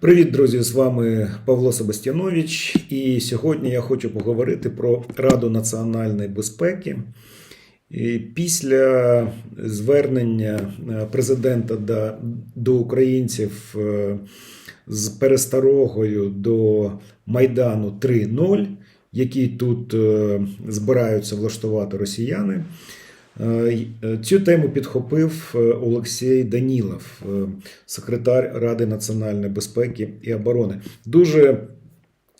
Привіт, друзі! З вами Павло Себастьянович. І сьогодні я хочу поговорити про Раду національної безпеки. І після звернення е, президента до, до українців е, з перестарогою до Майдану 3.0, який тут е, збираються влаштувати росіяни. Е, Цю тему підхопив е, Олексій Данілов, е, секретар Ради національної безпеки і оборони. Дуже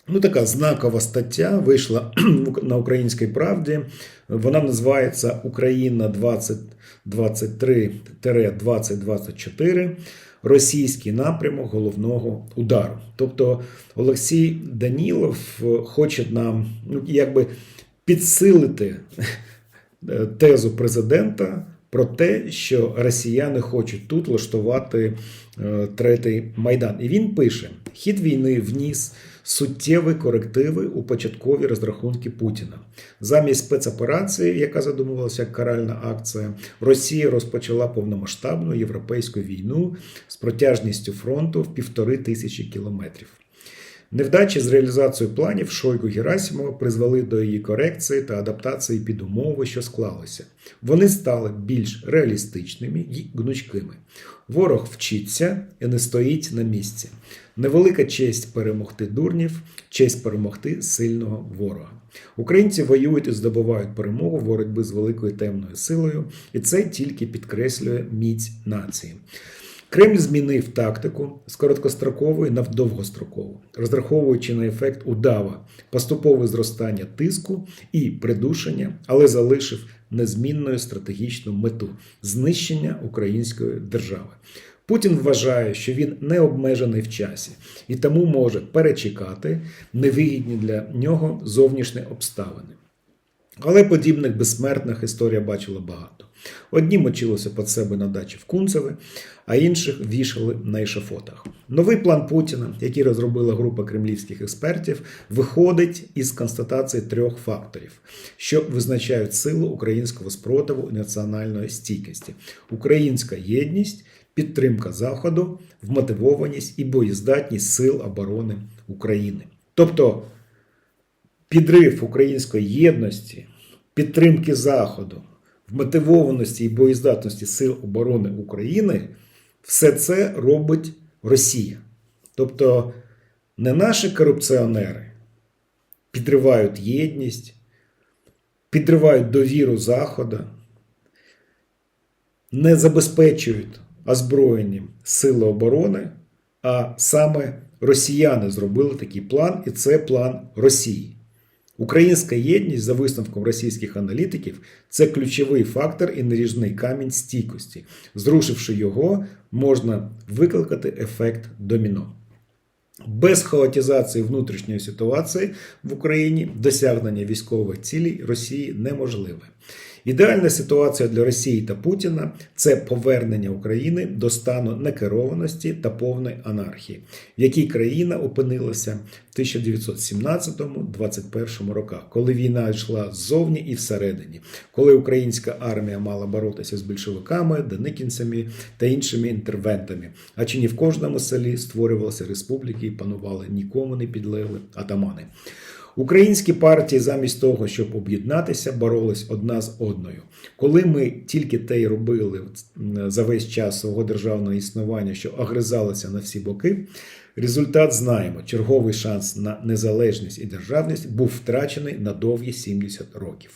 ну, така знакова стаття вийшла на українській правді. Вона називається Україна 2023-2024. Російський напрямок головного удару. Тобто Олексій Данілов хоче нам ну, якби підсилити тезу президента про те, що росіяни хочуть тут влаштувати е, третій майдан. І він пише: хід війни вніс суттєві корективи у початкові розрахунки Путіна. Замість спецоперації, яка задумувалася як каральна акція, Росія розпочала повномасштабну європейську війну з протяжністю фронту в півтори тисячі кілометрів. Невдачі з реалізацією планів Шойгу Герасимова призвели до її корекції та адаптації під умови, що склалися. Вони стали більш реалістичними і гнучкими. Ворог вчиться і не стоїть на місці. Невелика честь перемогти дурнів, честь перемогти сильного ворога. Українці воюють і здобувають перемогу боротьби з великою темною силою, і це тільки підкреслює міць нації. Кремль змінив тактику з короткострокової на довгострокову, розраховуючи на ефект удава, поступове зростання тиску і придушення, але залишив незмінною стратегічну мету знищення української держави. Путін вважає, що він не обмежений в часі і тому може перечекати невигідні для нього зовнішні обставини. Але подібних безсмертних історія бачила багато. Одні мочилися під себе на дачі в Кунцеве, а інших вішали на ешафотах. Новий план Путіна, який розробила група кремлівських експертів, виходить із констатації трьох факторів, що визначають силу українського спротиву і національної стійкості: українська єдність, підтримка Заходу, вмотивованість і боєздатність сил оборони України. Тобто підрив української єдності, підтримки Заходу, вмотивованості і боєздатності Сил оборони України, все це робить Росія. Тобто не наші корупціонери підривають єдність, підривають довіру Заходу, не забезпечують озброєнням Сили оборони, а саме росіяни зробили такий план, і це план Росії. Українська єдність, за висновком російських аналітиків, це ключовий фактор і наріжний камінь стійкості. Зрушивши його, можна викликати ефект доміно. Без хаотизації внутрішньої ситуації в Україні досягнення військових цілей Росії неможливе. Ідеальна ситуація для Росії та Путіна це повернення України до стану некерованості та повної анархії, в якій країна опинилася в 1917-21 роках, коли війна йшла ззовні і всередині, коли українська армія мала боротися з більшовиками, деникінцями та іншими інтервентами. А чи не в кожному селі створювалися республіки і панували нікому не підлегли атамани. Українські партії, замість того, щоб об'єднатися, боролись одна з одною. Коли ми тільки те й робили за весь час свого державного існування, що огризалися на всі боки, результат знаємо: черговий шанс на незалежність і державність був втрачений на довгі 70 років.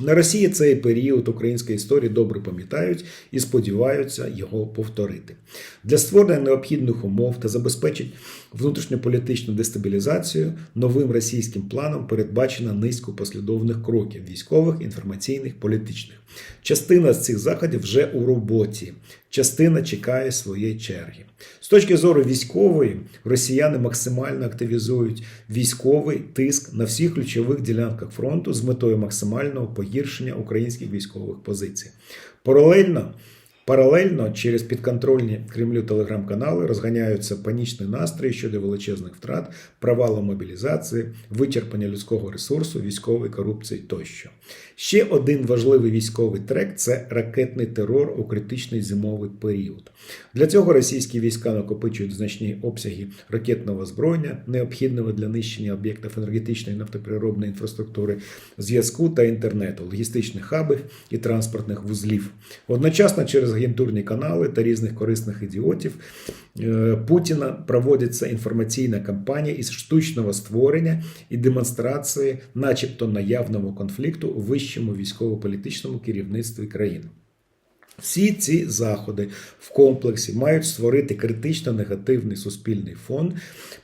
На Росії цей період української історії добре пам'ятають і сподіваються його повторити. Для створення необхідних умов та забезпечить внутрішньополітичну дестабілізацію новим російським планом передбачено низку послідовних кроків військових, інформаційних, політичних. Частина з цих заходів вже у роботі, частина чекає своєї черги. З точки зору військової, росіяни максимально активізують військовий тиск на всіх ключових ділянках фронту з метою максимального погіршення українських військових позицій. Паралельно Паралельно через підконтрольні Кремлю телеграм-канали розганяються панічні настрої щодо величезних втрат, провалу мобілізації, вичерпання людського ресурсу, військової корупції тощо. Ще один важливий військовий трек це ракетний терор у критичний зимовий період. Для цього російські війська накопичують значні обсяги ракетного озброєння, необхідного для нищення об'єктів енергетичної і нафтоприробної інфраструктури, зв'язку та інтернету, логістичних хабів і транспортних вузлів. Одночасно через агентурні канали та різних корисних ідіотів е, Путіна проводиться інформаційна кампанія із штучного створення і демонстрації, начебто наявного конфлікту у вищому військово-політичному керівництві країни. Всі ці заходи в комплексі мають створити критично негативний суспільний фон,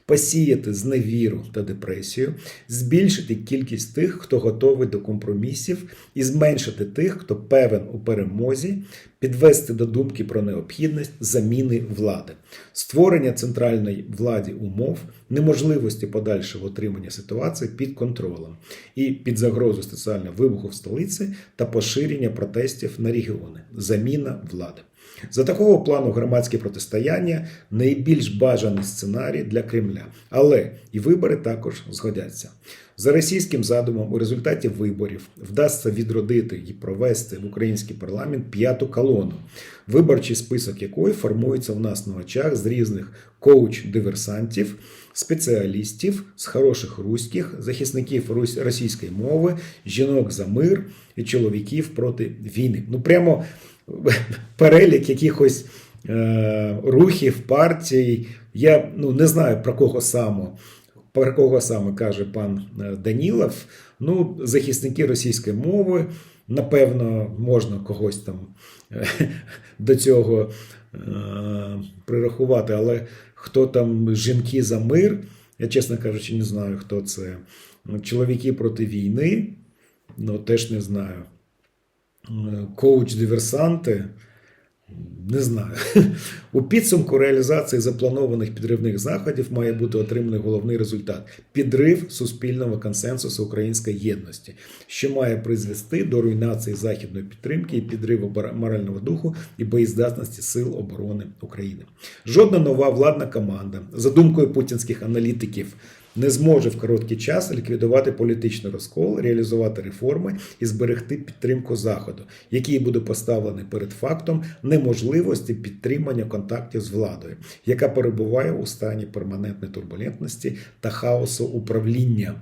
посіяти зневіру та депресію, збільшити кількість тих, хто готовий до компромісів, і зменшити тих, хто певен у перемозі, підвести до думки про необхідність заміни влади, створення центральної владі умов, неможливості подальшого отримання ситуації під контролем і під загрозу соціального вибуху в столиці та поширення протестів на регіони, заміна влади. За такого плану громадське протистояння найбільш бажаний сценарій для Кремля, але і вибори також згодяться. За російським задумом, у результаті виборів вдасться відродити і провести в український парламент п'яту колону, виборчий список якої формується в нас на очах з різних коуч-диверсантів, спеціалістів з хороших руських, захисників російської мови, жінок за мир і чоловіків проти війни. Ну прямо перелік якихось е, рухів, партій. Я ну, не знаю про кого саме. Про кого саме каже пан е, Данілов. Ну, захисники російської мови, напевно, можна когось там е, до цього е, прирахувати, але хто там жінки за мир, я, чесно кажучи, не знаю, хто це. Чоловіки проти війни, ну теж не знаю коуч-диверсанти. Не знаю. У підсумку реалізації запланованих підривних заходів має бути отриманий головний результат підрив суспільного консенсусу української єдності, що має призвести до руйнації західної підтримки і підриву морального духу і боєздатності Сил оборони України. Жодна нова владна команда, за думкою путінських аналітиків, не зможе в короткий час ліквідувати політичний розкол, реалізувати реформи і зберегти підтримку Заходу, який буде поставлений перед фактом неможливості підтримання контактів з владою, яка перебуває у стані перманентної турбулентності та хаосу управління.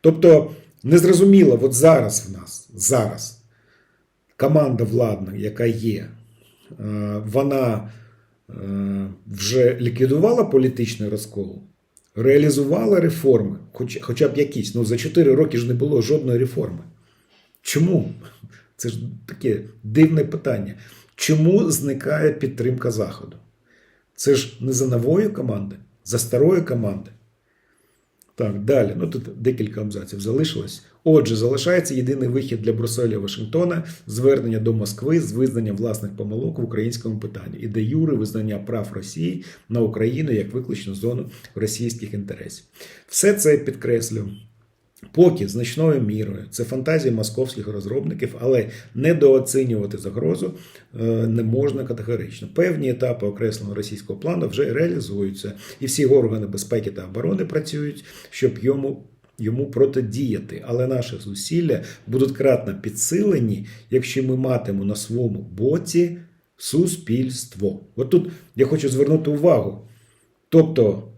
Тобто незрозуміло, от зараз в нас зараз команда владна, яка є, е, вона е, вже ліквідувала політичний розкол реалізувала реформи, хоч, хоча б якісь. Ну за 4 роки ж не було жодної реформи. Чому? Це ж таке дивне питання. Чому зникає підтримка Заходу? Це ж не за нової команди, за старої команди. Так, далі. Ну тут декілька абзаців залишилось. Отже, залишається єдиний вихід для Брюсселя Вашингтона звернення до Москви з визнанням власних помилок в українському питанні і де юри визнання прав Росії на Україну як виключну зону російських інтересів. Все це підкреслю. Поки значною мірою це фантазії московських розробників, але недооцінювати загрозу е, не можна категорично. Певні етапи окресленого російського плану вже реалізуються, і всі органи безпеки та оборони працюють, щоб йому. Йому протидіяти, але наші зусилля будуть кратно підсилені, якщо ми матимемо на своєму боці суспільство. От тут я хочу звернути увагу. Тобто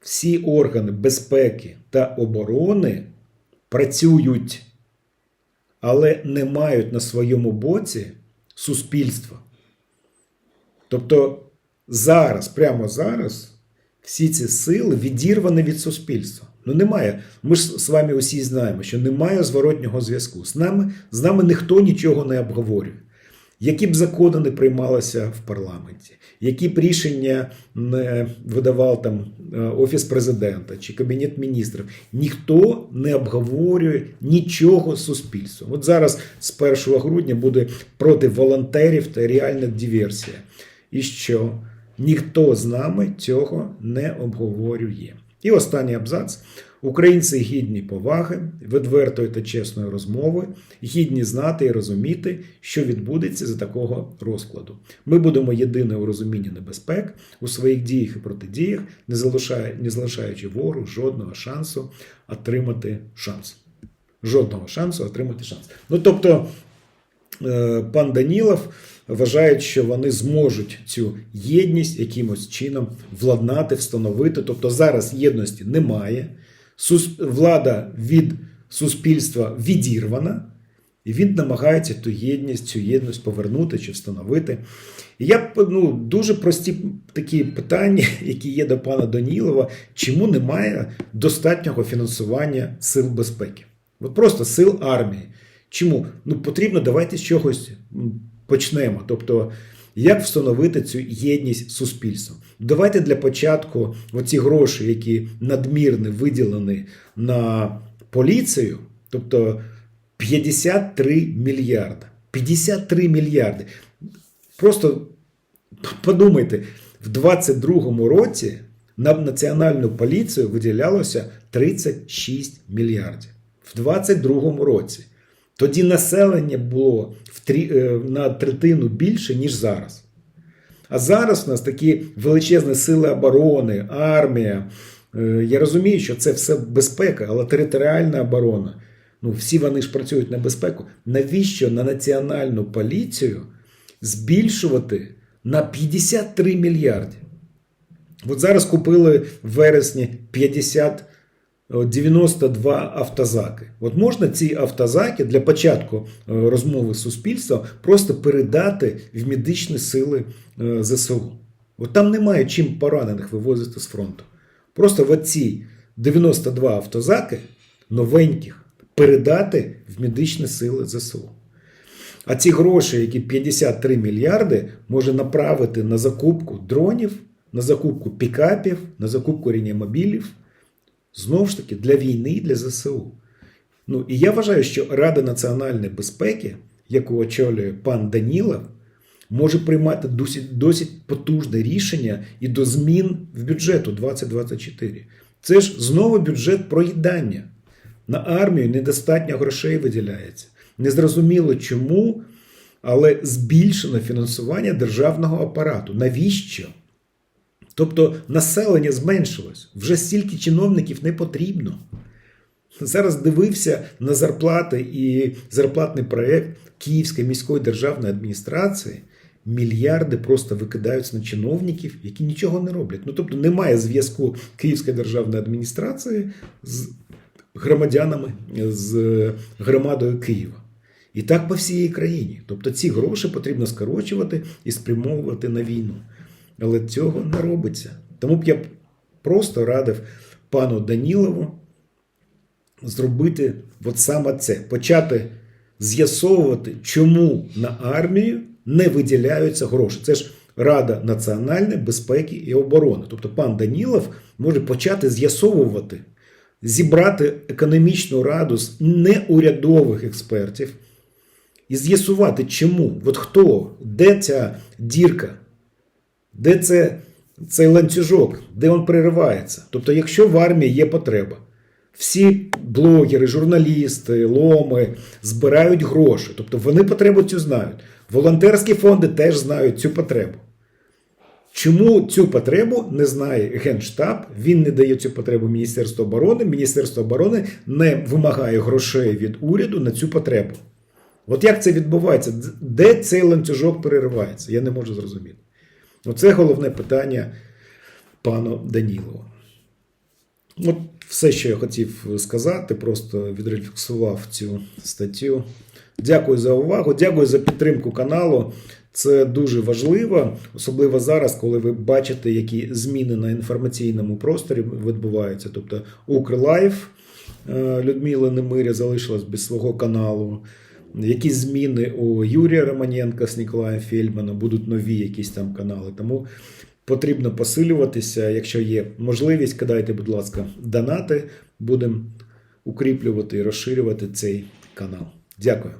всі органи безпеки та оборони працюють, але не мають на своєму боці суспільства. Тобто зараз, прямо зараз, всі ці сили відірвані від суспільства. Ну немає. Ми ж з вами усі знаємо, що немає зворотнього зв'язку. З нами, з нами ніхто нічого не обговорює. Які б закони не приймалися в парламенті, які б рішення не видавав там е, Офіс президента чи Кабінет міністрів, ніхто не обговорює нічого з суспільством. От зараз з 1 грудня буде проти волонтерів та реальна диверсія. І що ніхто з нами цього не обговорює. І останній абзац. Українці гідні поваги, відвертої та чесної розмови, гідні знати і розуміти, що відбудеться за такого розкладу. Ми будемо єдине у розумінні небезпек у своїх діях і протидіях, не залишаючи вору жодного шансу отримати шанс. Жодного шансу отримати шанс. Ну тобто, е, пан Данілов вважають, що вони зможуть цю єдність якимось чином владнати, встановити. Тобто зараз єдності немає. Влада від суспільства відірвана, і він намагається ту єдність, цю єдність повернути чи встановити. І я ну, дуже прості такі питання, які є до пана Данілова, чому немає достатнього фінансування сил безпеки? От просто сил армії. Чому? Ну потрібно давайте з чогось почнемо. Тобто, як встановити цю єдність з суспільством? Давайте для початку оці гроші, які надмірно виділені на поліцію, тобто 53 мільярди. 53 мільярди. Просто подумайте, в 22-му році на національну поліцію виділялося 36 мільярдів. В 22-му році. Тоді населення було в трі, е, на третину більше, ніж зараз. А зараз у нас такі величезні сили оборони, армія. Е, Я розумію, що це все безпека, але територіальна оборона. Ну, всі вони ж працюють на безпеку. Навіщо на національну поліцію збільшувати на 53 мільярди? От зараз купили в вересні 50 о, 92 автозаки. От можна ці автозаки для початку е, розмови з суспільством просто передати в медичні сили е, ЗСУ. От там немає чим поранених вивозити з фронту. Просто в оці 92 автозаки новеньких передати в медичні сили ЗСУ. А ці гроші, які 53 мільярди, може направити на закупку дронів, на закупку пікапів, на закупку реанімобілів. Знову ж таки, для війни і для ЗСУ. Ну і я вважаю, що Рада національної безпеки, яку очолює пан Данілов, може приймати досить, досить потужне рішення і до змін в бюджету 2024. Це ж знову бюджет проїдання. На армію недостатньо грошей виділяється. Незрозуміло чому, але збільшено фінансування державного апарату. Навіщо? Тобто населення зменшилось. Вже стільки чиновників не потрібно. Зараз дивився на зарплати і зарплатний проєкт Київської міської державної адміністрації. Мільярди просто викидаються на чиновників, які нічого не роблять. Ну тобто немає зв'язку Київської державної адміністрації з громадянами, з громадою Києва. І так по всій країні. Тобто ці гроші потрібно скорочувати і спрямовувати на війну. Але цього не робиться. Тому б я просто радив пану Данілову зробити от саме це: почати з'ясовувати, чому на армію не виділяються гроші. Це ж Рада національної безпеки і оборони. Тобто пан Данілов може почати з'ясовувати, зібрати економічну раду з неурядових експертів і з'ясувати, чому, от хто, де ця дірка. Де це, цей ланцюжок, де він переривається? Тобто, якщо в армії є потреба, всі блогери, журналісти, ломи збирають гроші, тобто вони потребу цю знають. Волонтерські фонди теж знають цю потребу. Чому цю потребу не знає Генштаб? Він не дає цю потребу Міністерству оборони. Міністерство оборони не вимагає грошей від уряду на цю потребу. От як це відбувається? Де цей ланцюжок переривається? Я не можу зрозуміти. Оце головне питання пану Данілову. От все, що я хотів сказати, просто відрефлексував цю статтю. Дякую за увагу, дякую за підтримку каналу. Це дуже важливо, особливо зараз, коли ви бачите, які зміни на інформаційному просторі відбуваються. Тобто Укрлайф е, Людмила Немиря залишилась без свого каналу. Які зміни у Юрія Романенка з Ніколаєм Фельдманом, будуть нові якісь там канали. Тому потрібно посилюватися. Якщо є можливість, кидайте, будь ласка, донати. Будемо укріплювати і розширювати цей канал. Дякую.